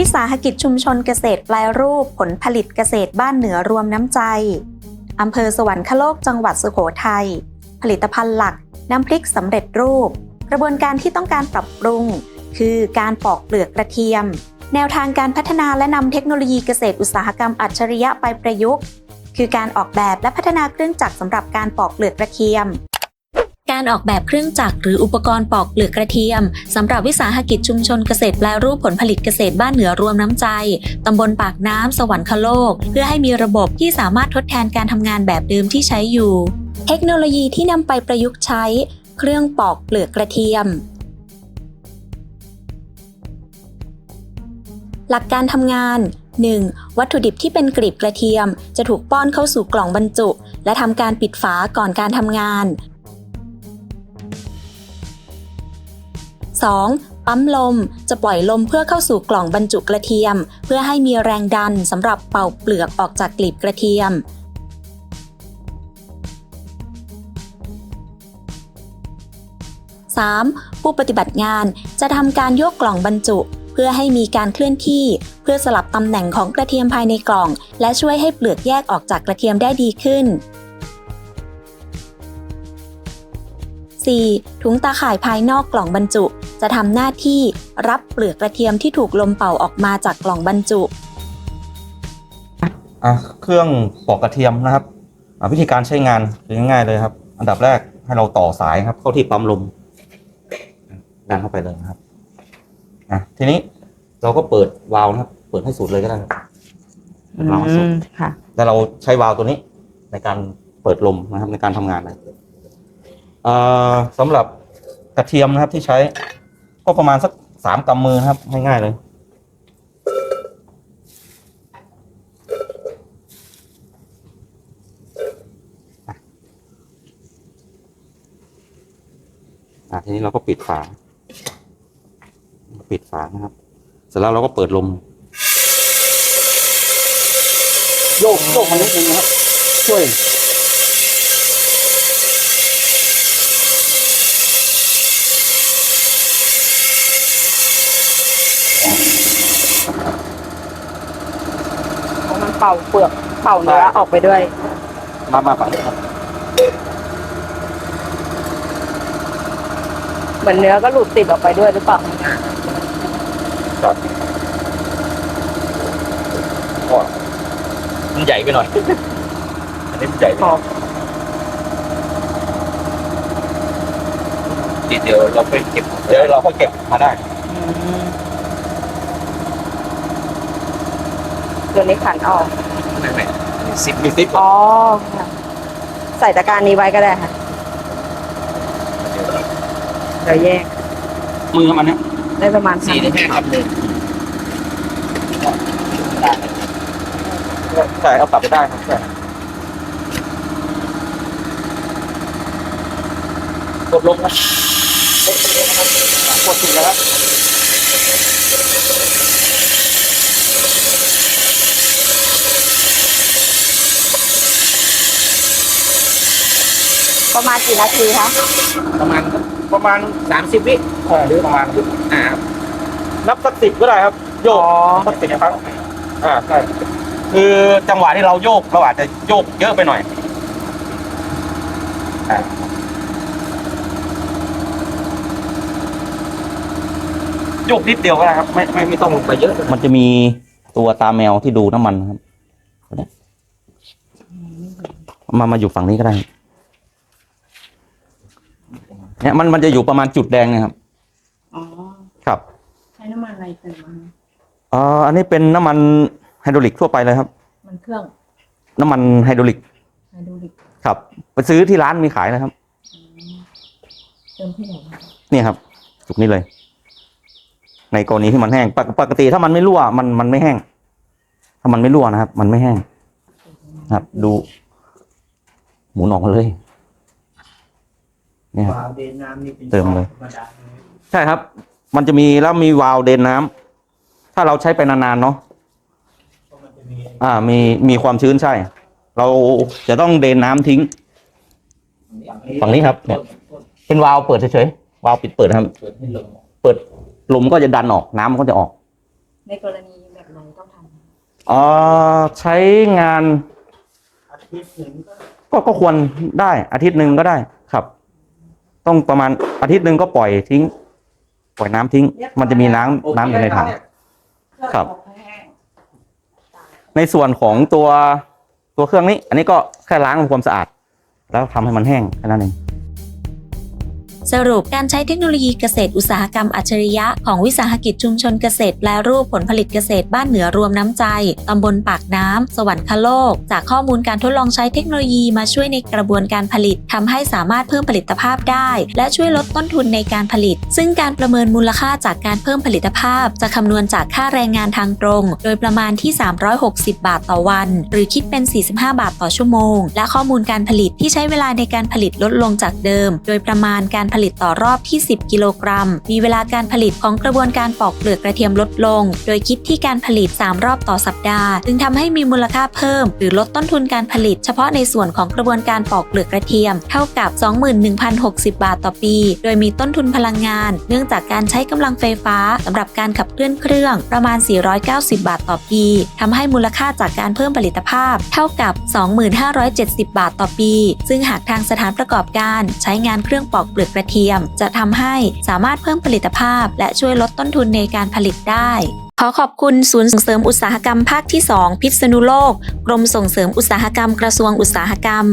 วิสาหกิจชุมชนเกษตรแปลรูปผลผลิตเกษตรบ้านเหนือรวมน้ำใจ อำเภอสวรรคโลกจังหวัดสุโขทัย ผลิตภัณฑ์หลัก น้ำพริกสำเร็จรูป กระบวนการที่ต้องการปรับปรุง คือการปอกเปลือกกระเทียม แนวทางการพัฒนาและนำเทคโนโลยีเกษตรอุตสาหกรรมอัจฉริยะไปประยุกต์ คือการออกแบบและพัฒนาเครื่องจักรสำหรับการปอกเปลือกกระเทียม การออกแบบเครื่องจักรหรืออุปกรณ์ปอกเปลือกกระเทียมสำหรับวิสาหกิจชุมชนเกษตรแปรรูปผลผลิตเกษตรบ้านเหนือรวมน้ำใจตำบลปากน้ำสวรรคโลก เพื่อให้มีระบบที่สามารถทดแทนการทำงานแบบเดิมที่ใช้อยู่ เทคโนโลยีที่นำไปประยุกต์ใช้ เครื่องปอกเปลือกกระเทียม หลักการทำงาน 1. วัตถุดิบที่เป็นกลีบกระเทียม จะถูกป้อนเข้าสู่กล่องบรรจุ และทำการปิดฝาก่อนการทำงาน 2. ปั๊มลม จะปล่อยลมเพื่อเข้าสู่กล่องบรรจุกระเทียม เพื่อให้มีแรงดันสำหรับเป่าเปลือกออกจากกลีบกระเทียม 3. ผู้ปฏิบัติงานจะทำการโยกกล่องบรรจุ เพื่อให้มีการเคลื่อนที่ เพื่อสลับตำแหน่งของกระเทียมภายในกล่อง และช่วยให้เปลือกแยกออกจากกระเทียมได้ดีขึ้น 4. ถุงตาข่ายภายนอกกล่องบรรจุ จะทำหน้าที่รับเปลือกกระเทียมที่ถูกลมเป่าออกมาจากกล่องบรรจุ อะเครื่องปอกกระเทียมนะครับอะวิธีการใช้งานคือง่ายๆเลยครับ อันดับแรกให้เราต่อสายครับ เข้าที่ปั๊มลมดันเข้าไปเลยนะครับอะทีนี้เราก็เปิดวาล์วนะครับ เปิดให้สุดเลยก็ได้ครับวาล์วสุดค่ะ แล้วเราใช้วาล์วตัวนี้ ในการเปิดลมนะครับ ในการทำงานนะเอ่อสำหรับกระเทียมนะครับที่ใช้ ก็ประมาณสักสามกำมือครับ ง่ายๆเลย อะทีนี้เราก็ปิดฝา ปิดฝานะครับ เสร็จแล้วเราก็เปิดลม โยกโยกมันนิดนึงนะครับ ช่วย เพราะมันเป่าเปลือกเป่าเนื้อออกไปด้วย มามาฝั่งนี้ครับ เหมือนเนื้อก็หลุดติดออกไปด้วยหรือเปล่าครับก็มันใหญ่ไปหน่อย อันนี้มันใหญ่ไปหน่อยเดี๋ยวเราไปเก็บ เดี๋ยวเราค่อยเก็บมาได้ ตัวนี้ขันออก ไม่ไม่ซิปมีซิปอ๋อค่ะใส่ตะกร้ารนี้ไว้ก็ได้ค่ะ เดี๋ยวแยกมือมันเนี่ยได้ประมาณสี่พันได้แค่ครับเลยใช่เอากลับไปได้ครับใช่กดลงนะกดถึงแล้วครับ ประมาณกี่นาทีคะประมาณประมาณสามสิบวิหรือประมาณอ่านับสักสิบก็ได้ครับ โยกสักสิบครั้งอ่าใช่คือจังหวะที่เราโยกเราอาจจะโยกเยอะไปหน่อยอ่าโยกนิดเดียวก็ได้ครับ ไม่ไม่ไม่ต้องลงไปเยอะ มันจะมีตัวตาแมวที่ดูน้ำมันครับตัวเนี้ยมามาอยู่ฝั่งนี้ก็ได้ เนี่ยมันมันจะอยู่ประมาณจุดแดงเนะครับ อ๋อ ครับใช้น้ำมันอะไรเติมมาเอ่ออันนี้เป็นน้ำมันไฮดรอลิกทั่วไปเลยครับ มันเครื่องน้ำมันไฮดรอลิกไฮดรอลิกครับ ไปซื้อที่ร้านมีขายนะครับเติมที่ไหนคะเนี่ยครับ จุดนี้เลย ในกรณีที่มันแห้งปกปกติถ้ามันไม่รั่วมันมันไม่แห้ง ถ้ามันไม่รั่วนะครับ มันไม่แห้ง ครับ ดู หมุนออกมาเลยเนี่ยครับ วาล์วเดนน้ำนี่เป็นเติมเลย ธรรมดาเลยใช่ครับ มันจะมีแล้วมีวาล์วเดนน้ำถ้าเราใช้ไปนานๆเนาะ เพราะมันจะมีอ่า มี มีความชื้นใช่ เราจะต้องเดนน้ำทิ้ง ฝั่งนี้ครับเนี่ย เป็นวาล์วเปิดเฉยๆ วาล์วปิดเปิดนะครับ เปิดให้ลงเปิดลมก็จะดันออก น้ำมันก็จะออก ในกรณีแบบไหนต้องทำเอ่อใช้งานอาทิตย์หนึ่งก็ก็ก็ควรได้อาทิตย์หนึ่งก็ได้ครับ ต้องประมาณอาทิตย์หนึ่งก็ปล่อยทิ้ง ปล่อยน้ำทิ้ง มันจะมีน้ำน้ำอยู่ในถัง ครับ ในส่วนของตัวตัวเครื่องนี้ อันนี้ก็แค่ล้างทำความสะอาด แล้วทำให้มันแห้งแค่นั้นเอง สรุปการใช้เทคโนโลยีเกษตรอุตสาหกรรมอัจฉริยะของวิสาหกิจชุมชนเกษตรแปรรูปผลผลิตเกษตรบ้านเหนือรวมน้ำใจตำบลปากน้ำสวรรคโลก จากข้อมูลการทดลองใช้เทคโนโลยีมาช่วยในกระบวนการผลิตทำให้สามารถเพิ่มผลิตภาพได้ และช่วยลดต้นทุนในการผลิต ซึ่งการประเมินมูลค่าจากการเพิ่มผลิตภาพ จะคำนวณจากค่าแรงงานทางตรง โดยประมาณที่ 360 บาทต่อวัน หรือคิดเป็น 45 บาทต่อชั่วโมง และข้อมูลการผลิตที่ใช้เวลาในการผลิตลดลงจากเดิม โดยประมาณการผลิตลิตต่อรอบที่ 10 กิโลกรัม มีเวลาการผลิตของกระบวนการปอกเปลือกกระเทียมลดลง โดยคิดที่การผลิต 3 รอบต่อสัปดาห์จึงทำให้มีมูลค่าเพิ่ม หรือลดต้นทุนการผลิต เฉพาะในส่วนของกระบวนการปอกเปลือกกระเทียม เท่ากับ 21,060 บาทต่อปี โดยมีต้นทุนพลังงาน เนื่องจากการใช้กำลังไฟฟ้าสำหรับการขับเคลื่อนเครื่องประมาณ 490 บาทต่อปีทำให้มูลค่าจากการเพิ่มผลิตภาพ เท่ากับ 2570 บาทต่อปี ซึ่งหากทางสถานประกอบการใช้งานเครื่องปอกเปลือกกระเทียม จะทำให้สามารถเพิ่มผลิตภาพ และช่วยลดต้นทุนในการผลิตได้ขอขอบคุณศูนย์ส่งเสริมอุตสาหกรรมภาคที่ 2 พิษณุโลก กรมส่งเสริมอุตสาหกรรมกระทรวงอุตสาหกรรม